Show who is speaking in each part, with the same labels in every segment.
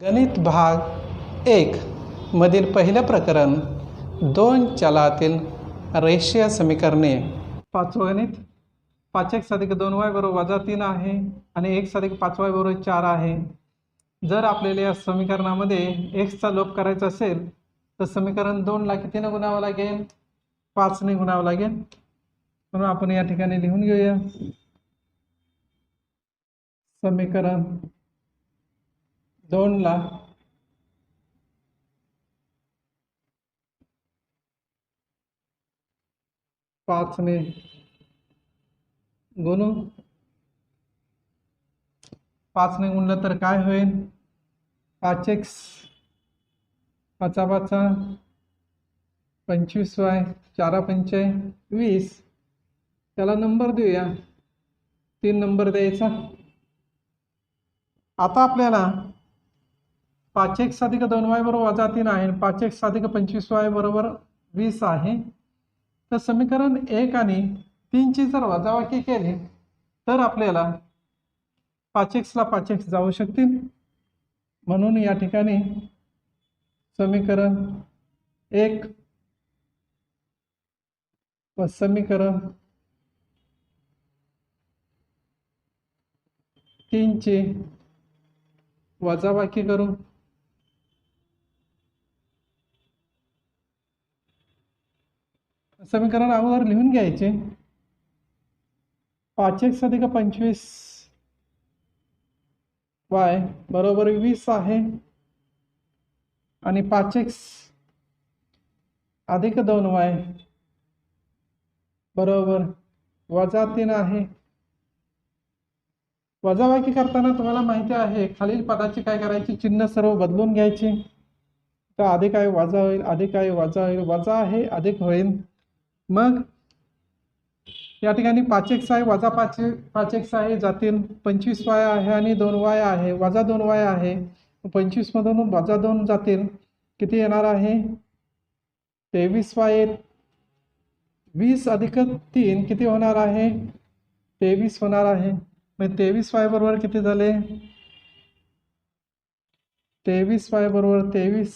Speaker 1: गणित भाग एक मधील पहिलं प्रकरण दोन चलातील रेषीय समीकरणे. पाचवं गणित. पाच एक साधिक दोन वाय बरोबर वजा तीन आहे आणि एक साधिक पाच वाय बरोबर चार आहे. जर आपल्याला या समीकरणामध्ये एक्सचा लोप करायचा असेल तर समीकरण दोनला कितीनं गुणावं लागेल? पाचने गुणावं लागेल. म्हणून आपण या ठिकाणी लिहून घेऊया. समीकरण दोनला पाचने गुणू. पाचने गुणलं तर काय होईल? पाच एक्स. पाचा पाचा. पंचवीस वाय. चारा पंचे. वीस. त्याला नंबर देऊया. तीन नंबर द्यायचा. आता आपल्याला पाच एक साधिक दोन वाय बरोबर वजा तीन आहे आणि पाच एक साधिक पंचवीस वाय बरोबर वीस आहे. तर समीकरण एक आणि तीनची जर वजावाकी केली तर आपल्याला पाच एक्सला पाच एक्स जाऊ शकतील. म्हणून या ठिकाणी समीकरण एक व समीकरण तीनची वजाबाकी करू. समीकरण अगोदर लिहून घ्यायचे. पाच एक अधिक पंचवीस वाय बरोबर वीस आहे. आणि पाच एक्स अधिक दोन वाय बरोबर वजा तीन आहे. वजाबाकी करताना तुम्हाला माहिती आहे खालील पदाची काय करायची? चिन्ह सर्व बदलून घ्यायची. तर अधिक आहे वजा होईल अधिक आहे वजा होईल वजा आहे अधिक होईल. मग या ठिकाणी पाच एक्स आहे वजा पाच पाच एक्स आहे जातील पंचवीस वाय आहे आणि दोन वाय आहे. वजा दोन वाय आहे. पंचवीसमधून वजा दोन जातील. किती येणार आहे? तेवीस वाय वीस अधिक तीन किती होणार आहे? तेवीस होणार आहे. मग तेवीस वाय बरोबर किती झाले? तेवीस वाय बरोबर तेवीस.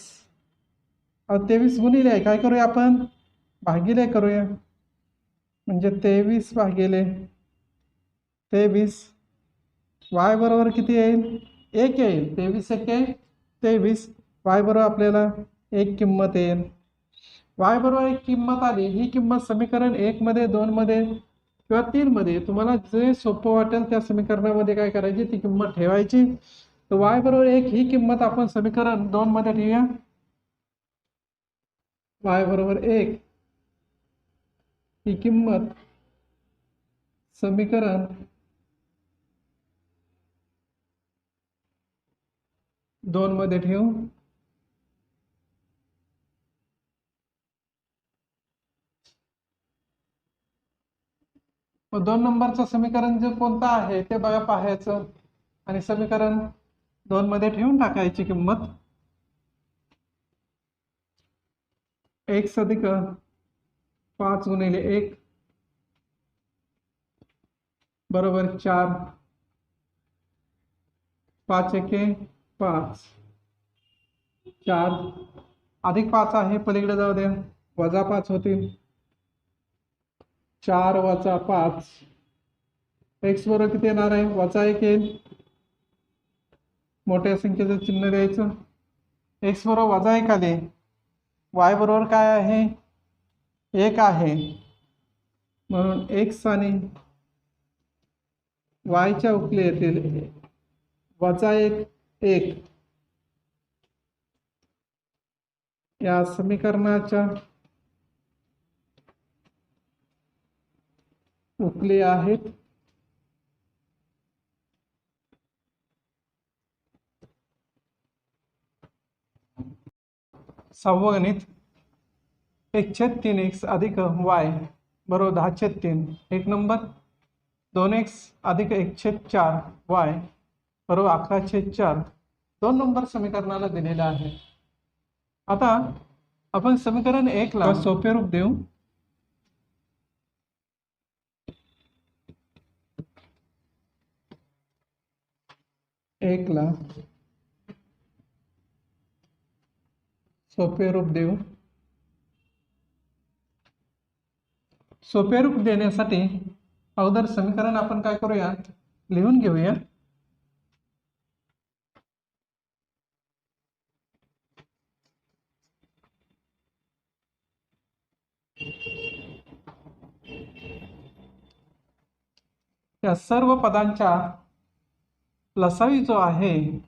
Speaker 1: तेवीस गुणिले आहे. काय करूया आपण? भागिले करूया. म्हणजे तेवीस भागिले तेवीस. वाय बरोबर किती येईल? एक येईल. तेवीस एक तेवीस. वाय बरोबर आपल्याला एक किंमत येईल. वाय बरोबर एक किंमत आली ही किंमत समीकरण एकमध्ये दोनमध्ये किंवा तीनमध्ये तुम्हाला जे सोपं वाटेल त्या समीकरणामध्ये काय करायची? ती किंमत ठेवायची. तर वाय बरोबर एक ही किंमत आपण समीकरण दोनमध्ये ठेवूया. वाय बरोबर एक ही किंमत समीकरण दोन मध्ये ठेवू. दोन नंबरचं समीकरण जे कोणतं आहे ते बघा पाहायचं. आणि समीकरण दोन मध्ये ठेवून टाकायची किंमत. एक अधिक पाच गुणिले एक. बरोबर चार. पाच एके पाच. चार. अधिक पाच आहे पलीकडे जाऊ द्या. वजा पाच होतील चार वजा पाच. एक्स बरोबर किती येणार आहे? वजा एक येईल. मोठ्या संख्येचं चिन्ह द्यायचं. एक्स बरोबर वजा एक आले. वाय बरोबर काय आहे? एक आहे. म्हणून एक्स आणि वायच्या उकले येतील. वजा एक एक. या समीकरणाच्या उकले आहेत. सहावं एक छेद तीन एक्स अधिक वाय बरोबर दहा छेद तीन एक नंबर. दोन एक्स अधिक एक छेद चार वाय बरोबर अकरा छेद चार. दोन नंबर समीकरणाला दिलेलं आहे. आता आपण समीकरण एकला सोपे रूप देऊ. एकला सोपे रूप देऊ. सोपे रूप देण्यासाठी अगोदर समीकरण आपण काय करूया? लिहून घेऊया. या सर्व पदांच्या लसावी जो आहे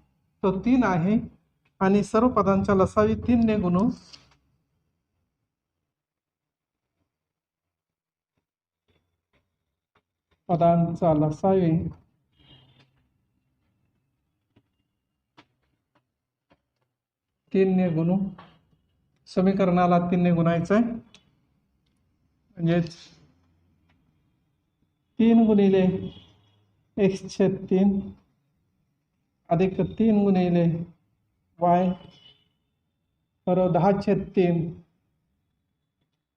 Speaker 1: तो तीन आहे. आणि सर्व पदांच्या लसावी तीनने गुणू पदांचा लसावे तीनने गुणू समीकरणाला तीनने गुणायचं आहे म्हणजेच तीन गुणिले एक्स छेद तीन अधिक तीन गुणिले वाय बरोबर दहा छेद तीन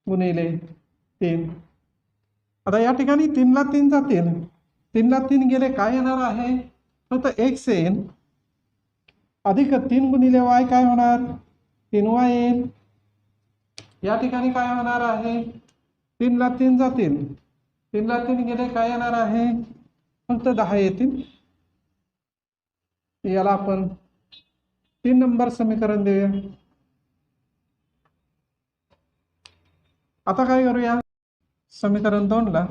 Speaker 1: गुणिले तीन. आता या ठिकाणी तीनला तीन जातील. तीनला तीन गेले काय येणार आहे? फक्त एक्स येईल अधिक तीन गुणिले वाय काय होणार? तीन वाय येईल. या ठिकाणी काय होणार आहे? तीनला तीन जातील. तीनला तीन गेले काय येणार आहे? फक्त दहा येतील. याला आपण तीन नंबर समीकरण देऊया. आता काय करूया? समीकरण दोनला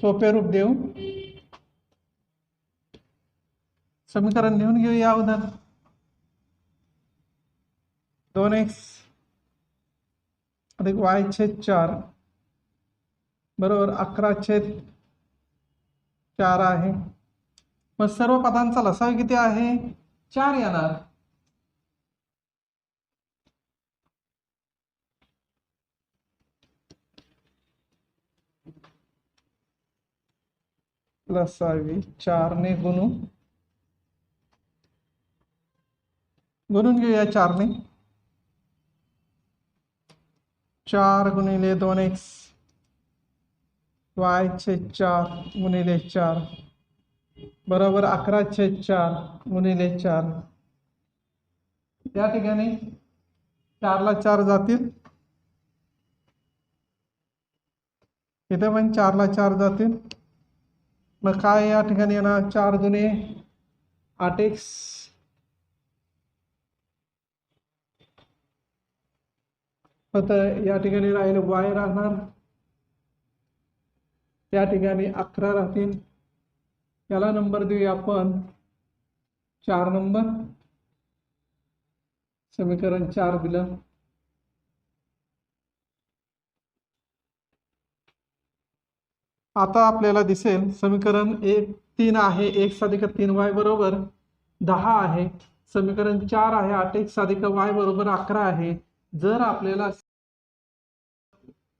Speaker 1: सोपे रूप देऊ. समीकरण लिहून घेऊया अगोदर. दोन एक्स. अधिक वाय छेद चार. बरोबर अकरा छेद चार आहे. मग सर्व पदांचा लसाव किती आहे? चार येणार. लसावी चारने गुणू गुणून घेऊया चारने. चार गुणिले दोन एक्स. वाय चार गुणिले चार. बरोबर अकरा छेद चार गुणिले चार. या ठिकाणी चारला चार जातील. इथे पण चारला चार जातील. मग काय या ठिकाणी येणार? चार गुणे आठ एक्स. या ठिकाणी राहील वाय राहणार. त्या ठिकाणी अकरा राहतील. याला नंबर देऊया आपण. चार नंबर. समीकरण चार दिलं. आता आपल्याला दिसेल समीकरण एक तीन आहे एक साधिक तीन वाय बरोबर दहा आहे. समीकरण चार आहे आठ एक साधिक वाय बरोबर अकरा आहे. जर आपल्याला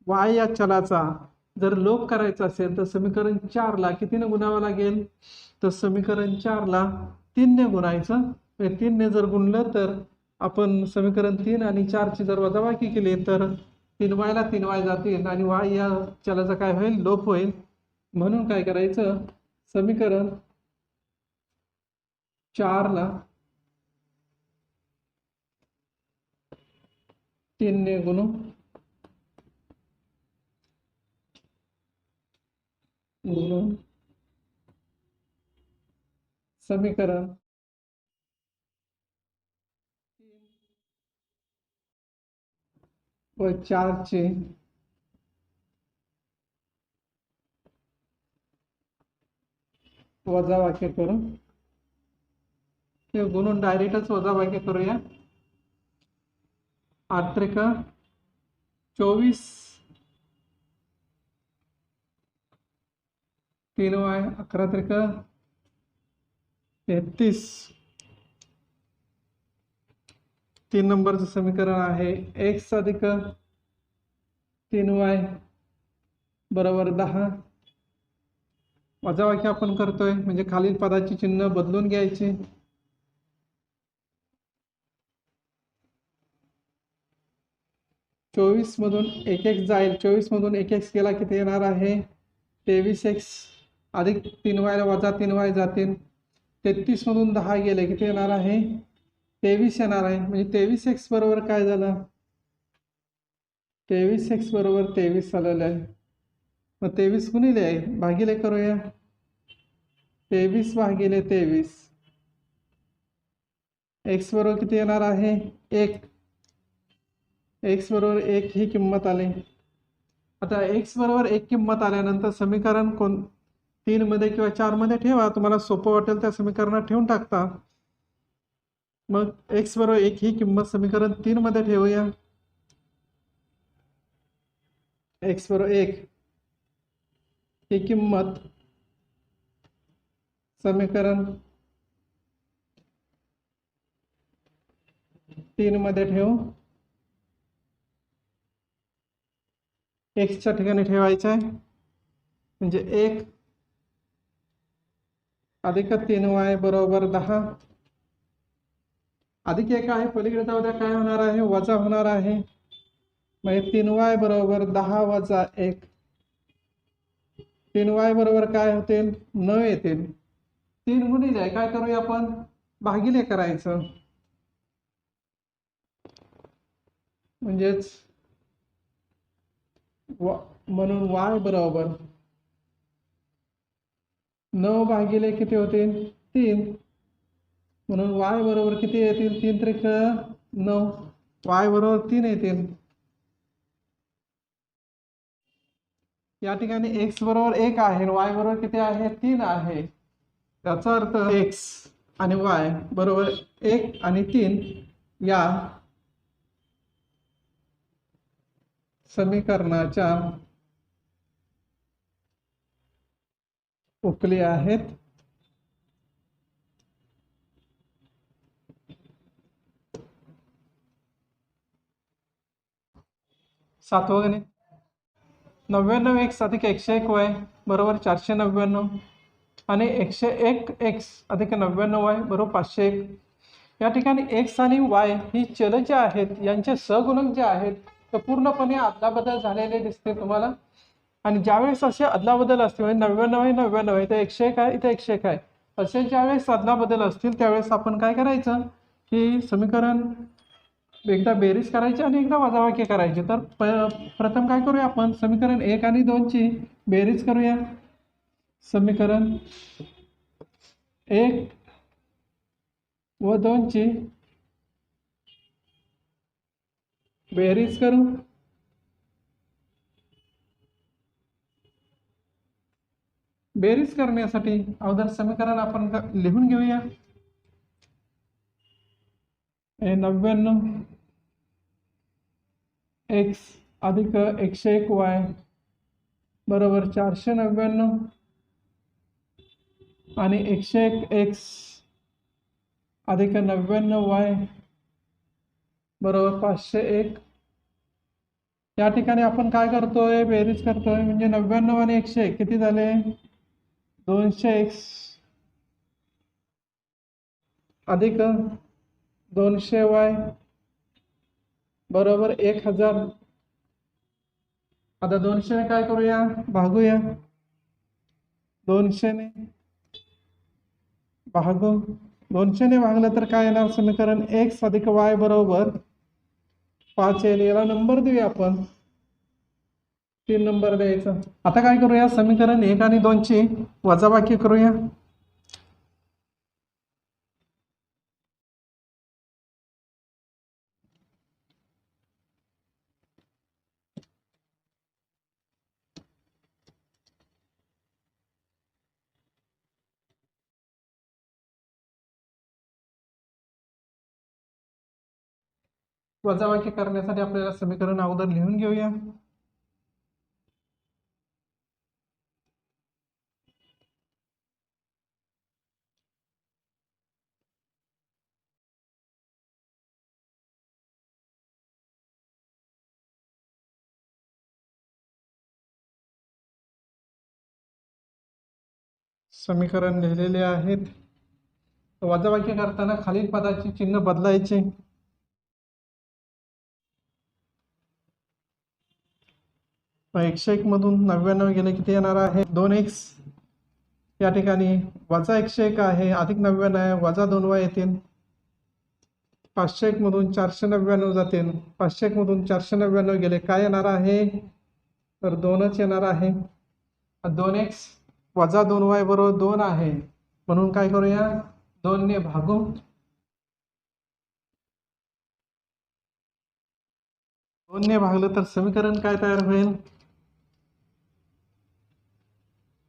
Speaker 1: वाय या चलाचा जर लोप करायचा असेल तर समीकरण चारला कितीने गुणावं लागेल? तर समीकरण चारला तीनने गुणायचं. तीनने जर गुणलं तर आपण समीकरण तीन आणि चारची जर वजाबाकी केली तर तीन वायला तीन वाय जातील आणि वाय या चलाचा काय होईल? लोप होईल. म्हणून काय करायचं? समीकरण चारला तीनने गुणू. पूर्ण समीकरण. व चारचे. वजाबाकी करू. हे गुणून डायरेक्टच वजाबाकी करूया. आठ त्रिक चोवीस. तीन वाय अकरा त्रिक तेहतीस. तीन नंबरचं समीकरण आहे. एक्स अधिक तीन वाय बरोबर दहा. वजाबाकी आपण करतोय म्हणजे खालील पदाची चिन्ह बदलून घ्यायची. चोवीस मधून एक एक जाईल. चोवीस मधून एक एक गेला किती येणार आहे? तेवीस एक्स. अधिक तीन वायला वजा तीन वाय जातील तेहतीसमधून दहा गेले किती येणार आहे? तेवीस येणार आहे. म्हणजे तेवीस एक्स बरोबर काय झालं? तेवीस एक्स बरोबर तेवीस आलेलं आहे. मग तेवीस गुणिले आहे भागिले करूया. तेवीस भागिले तेवीस. एक्स बरोबर किती येणार आहे? एक. एक्स बरोबर एक ही किंमत आली. आता एक्स बरोबर एक किंमत आल्यानंतर समीकरण कोण तीनमध्ये किंवा चारमध्ये ठेवा. तुम्हाला सोपं वाटेल त्या समीकरणात ठेवून टाकता. मग एक्स बरोबर एक ही किंमत समीकरण तीनमध्ये ठेवूया. एक्स बरोबर एक ही किंमत समीकरण तीन मध्ये एक्सच्या ठिकाणी एक अधिक तीन वाय बरोबर दहा. अधिक एक आहे पलीकडे जाऊ द्या काय होणार आहे? वजा होणार आहे. म्हणजे तीन वाय बरोबर दहा वजा एक. तीन वाय बरोबर काय होतील? नऊ येतील. तीन गुणिले काय करूया आपण? भागिले करायचं. म्हणजेच म्हणून वाय बरोबर नऊ भागिले किती होतील? तीन. म्हणून वाय बरोबर किती येतील? तीन त्रिक नऊ. वाय बरोबर तीन येतील. या ठिकाणी एक्स बरोबर एक आहे वाय बरोबर किती आहे? तीन आहे. त्याचा अर्थ एक्स आणि वाय बरोबर एक आणि तीन या समीकरणाच्या उकले आहेत. सातवं हो गणित नव्याण्णव एक्स अधिक एकशे एक वाय बरोबर चारशे नव्याण्णव आणि एकशे एक एक्स अधिक नव्याण्णव वाय बरोबर पाचशे एक. या ठिकाणी एक्स आणि वाय ही चल जे आहेत यांचे सगुणक जे आहेत ते पूर्णपणे अदलाबदल झालेले दिसते तुम्हाला. आणि ज्यावेळेस असे अदलाबदल असतील म्हणजे नव्याण्णव आहे नव्याण्णव आहे इथे एकशे एक आहे इथे एकशे एक आहे. असे ज्यावेळेस अदलाबदल असतील त्यावेळेस आपण काय करायचं? की समीकरण एकदा बेरीज करायची आणि एकदा वजाबाकी करायची. तर प प्रथम काय करूया आपण? समीकरण एक आणि दोनची बेरीज करूया. समीकरण एक व दोनची बेरीज करू. बेरीज करण्यासाठी अगोदर समीकरण आपण लिहून घेऊया. नव्याण्णव. एक्स अधिक एकशे एक वाय बरोबर चारशे नव्याण्णव. आणि एकशे एक एक्स अधिक नव्याण्णव वाय बरोबर पाचशे एक. या ठिकाणी आपण काय करतोय? बेरीज करतोय. म्हणजे नव्याण्णव आणि एकशे एक किती झाले? दोनशे एक्स अधिक दोनशे वाय बरोबर एक हजार. आता दोनशेने काय करूया? भागूया. दोनशेने भागू. दोनशेने भागलं तर काय येणार? समीकरण एक्स अधिक वाय बरोबर. पाच येईल. याला नंबर देऊया आपण. तीन नंबर द्यायचा. आता काय करूया? समीकरण एक आणि दोनची वजाबाकी करूया. वजाबाकी करण्यासाठी आपल्याला समीकरण अगोदर लिहून घेऊया. समीकरण लिहिलेले आहेत. वजाबाकी करताना खालील पदाचे चिन्ह बदलायचे. एकशे एक मधून नव्याण्णव गेले किती येणार आहे? दोन एक्स या ठिकाणी वजा एकशे एक आहे अधिक नव्याण्णव आहे वजा दोन वा येतील. पाचशे एक मधून चारशे नव्याण्णव जातील. पाचशे एक मधून चारशे नव्याण्णव गेले. काय येणार आहे? तर दोनच येणार आहे. दोन एक्स वजा दोन वाय बरोबर दोन आहे. म्हणून काय करूया? दोनने भागू दोनने भागलं तर समीकरण काय तयार होईल?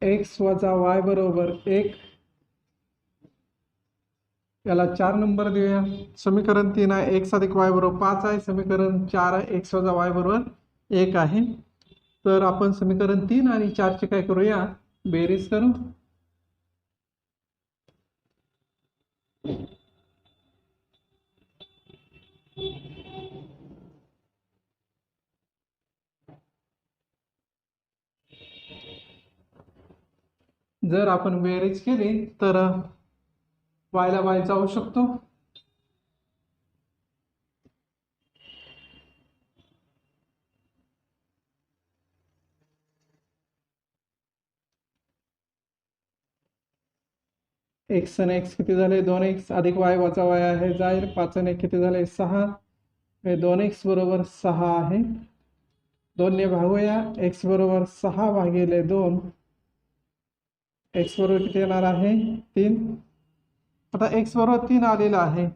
Speaker 1: एक्स वजा वाय बरोबर एक. याला चार नंबर देऊया. समीकरण तीन आहे. एक्स अधिक वाय बरोबर पाच आहे. समीकरण चार आहे. एक्स वजा वाय बरोबर एक आहे. तर आपण समीकरण तीन आणि चारचे काय करूया? बेरीज करू. जर आपण बेरीज केली तर वायला वाय जाऊ शकतो. एक्स आणि एक्स किती झाले? दोन एक्स अधिक वाय वाचा वाय आहे. जाईल. पाच आणि एक किती झाले? सहा. हे दोन एक्स बरोबर सहा आहे. दोनने भागूया. एक्स बरोबर सहा भागिले दोन. एक्स बरोबर किती येणार आहे? तीन. आता एक्स बरोबर तीन आलेलं आहे.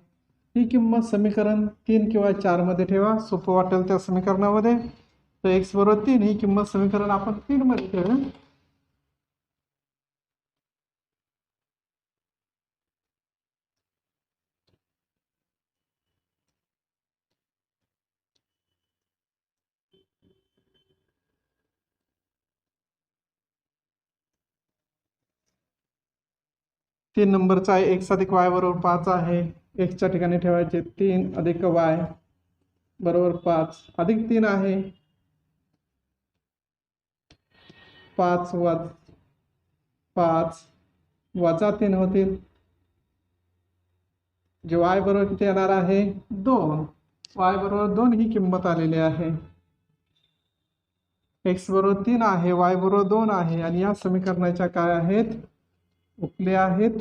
Speaker 1: ही किंमत समीकरण तीन किंवा चारमध्ये ठेवा. सोपं वाटेल त्या समीकरणामध्ये. तर एक्स बरोबर तीन ही किंमत समीकरण आपण तीनमध्ये ठेवूया. तीन नंबरचा आहे. एक्स अधिक वाय बरोबर पाच आहे. एक्सच्या ठिकाणी ठेवायचे तीन अधिक वाय बरोबर पाच. अधिक तीन आहे. पाच व पाच. वजा तीन होतील जे वाय बरोबर किती येणार आहे दोन. वाय बरोबर दोन ही किंमत आलेली आहे. एक्स बरोबर तीन आहे. वाय बरोबर दोन आहे. आणि या समीकरणाच्या काय आहेत? उकले आहेत.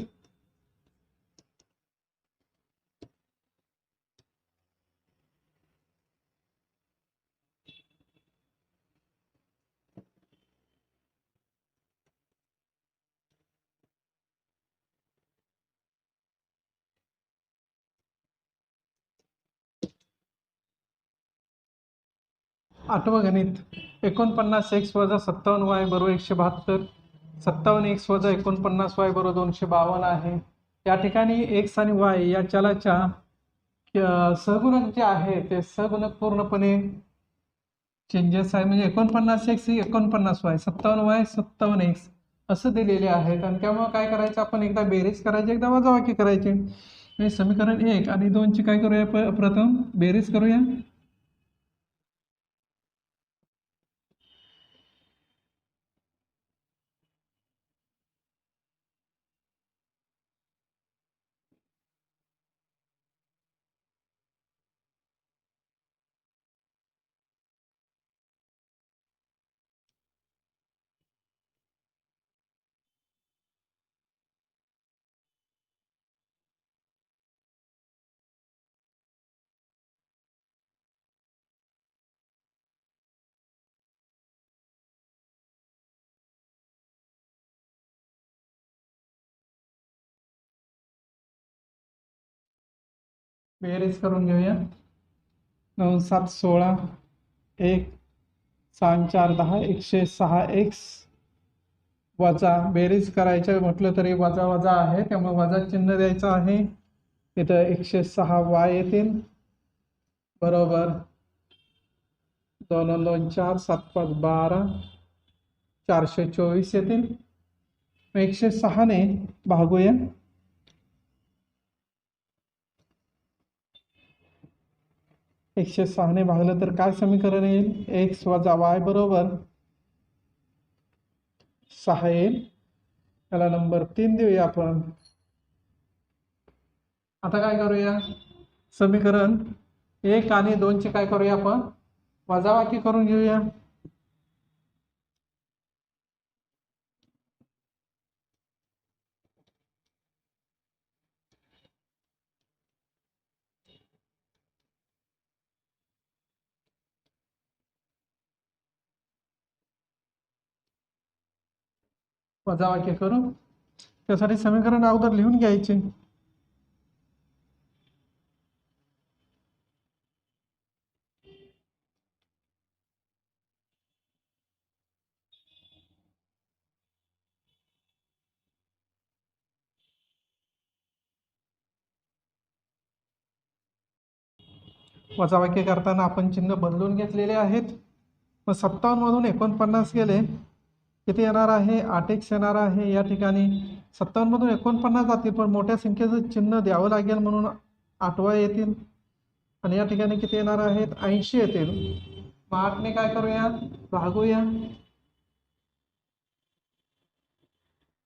Speaker 1: आठवं गणित. एकोणपन्नास एक्स वजा सत्तावन्न वाय बरोबर एकशे बहात्तर. सत्तावन्न एक्स वजा एकोणपन्नास वाय बरोबर दोनशे बावन्न आहे. या ठिकाणी एक्स आणि वाय या चलाच्या सहगुणक जे आहे ते सहगुणक पूर्णपणे चेंजेस आहे. म्हणजे एकोणपन्नास एक्स एकोणपन्नास वाय सत्तावन्न वाय सत्तावन्न एक्स असं दिलेले आहेत. आणि त्यामुळे काय करायचं? आपण एकदा बेरीज करायची एकदा वजावाकी करायची. समीकरण एक आणि दोनची काय करूया? प्रथम बेरीज करूया. बेरीज करून घेऊया. नऊ सात सोळा एक सहा चार दहा एकशे सहा एक्स. वजा बेरीज करायचं म्हटलं तरी वजा वजा आहे. त्यामुळे वजा चिन्ह द्यायचं आहे. इथं एकशे सहा वाय येतील. बरोबर. दोन दोन चार सात पाच बारा. चारशे चोवीस येतील. एकशे सहाने भागूया. एकशे सहाने भागलं तर काय समीकरण येईल? एक्स वजा वाय बरोबर सहा येईल. त्याला नंबर तीन देऊया आपण. आता काय करूया? समीकरण एक आणि दोनचे काय करूया आपण? वजावाकी करून घेऊया. वजावाक्य करू? त्यासाठी समीकरण अगोदर लिहून घ्यायचे. वजावाक्य करताना आपण चिन्ह बदलून घेतलेले आहेत. मग सत्तावन्नमधून एकोणपन्नास गेले. किती येणार आहे? आठ एक्स येणार आहे? या ठिकाणी सत्तावन्नमधून एकोणपन्नास जातील पण मोठ्या संख्येचं चिन्ह द्यावं लागेल म्हणून आठवा येतील. आणि या ठिकाणी किती येणार आहेत? ऐंशी येतील. मग आठने काय करूया भागूया.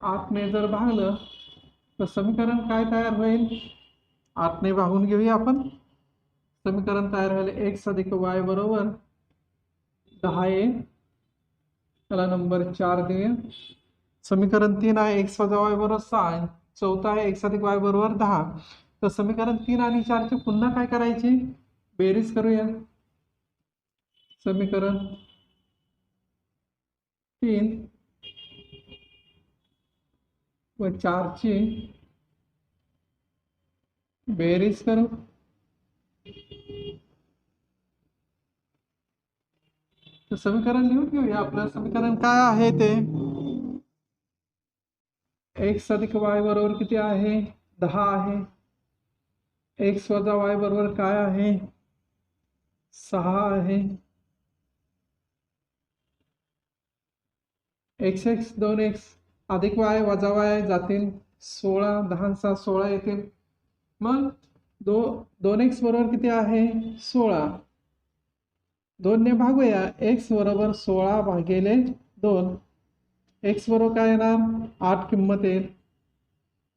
Speaker 1: आठने जर भागलं तर समीकरण काय तयार होईल? आठने भागून घेऊया आपण. समीकरण तयार होईल. एक्स अधिक वाय बरोबर दहा ए त्याला नंबर चार देऊया. समीकरण तीन आहे एक्स वजा वाय बरोबर सहा. चौथा आहे एक्स अधिक वाय बरोबर दहा. तर समीकरण तीन आणि चारचे पुन्हा काय करायचे? बेरीज करूया. समीकरण तीन व चारची बेरीज करू. तर समीकरण लिहून घेऊया. आपलं समीकरण काय आहे ते? एक्स अधिक वाय बरोबर किती आहे? दहा आहे. एक्स वजा वाय बरोबर काय आहे? सहा आहे. एक्स एक्स दोन एक्स अधिक वाय वजा वाय जातील सोळा. दहा सहा सोळा येतील. मग दो दोन एक्स बरोबर किती आहे? सोळा. दोनने भागूया एक्स बरोबर सोळा भागिले दोन. एक्स बरोबर काय येणार? आठ किंमत येईल.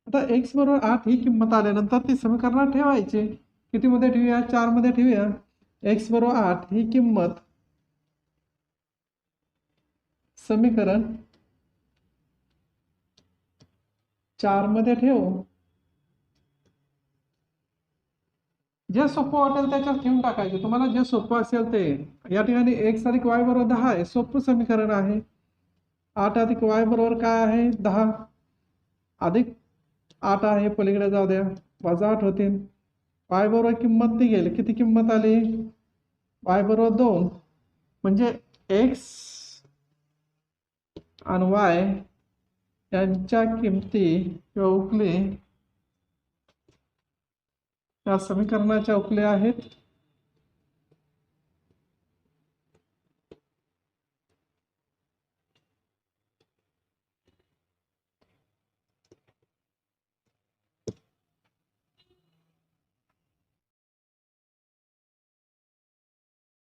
Speaker 1: आता एक्स बरोबर आठ ही किंमत आल्यानंतर ती समीकरणात ठेवायची. कितीमध्ये ठेवूया? चारमध्ये ठेवूया. एक्स बरोबर आठ ही किंमत समीकरण चारमध्ये ठेवू. जे सोपं वाटेल त्याच्यात ठेवून टाकायचे. तुम्हाला जे सोपं असेल ते. या ठिकाणी एक्स अधिक वाय बरोबर दहा आहे. सोपं समीकरण आहे. आठ अधिक वाय बरोबर काय आहे? दहा. अधिक आठ आहे. पलीकडे जाऊ द्या. वजा आठ होतील. वाय बरोबर किंमत निघेल. किती किंमत आली? वाय बरोबर दोन. म्हणजे एक्स आणि वाय यांच्या किमती किंवा उकली या समीकरणाच्या उकल्या आहेत.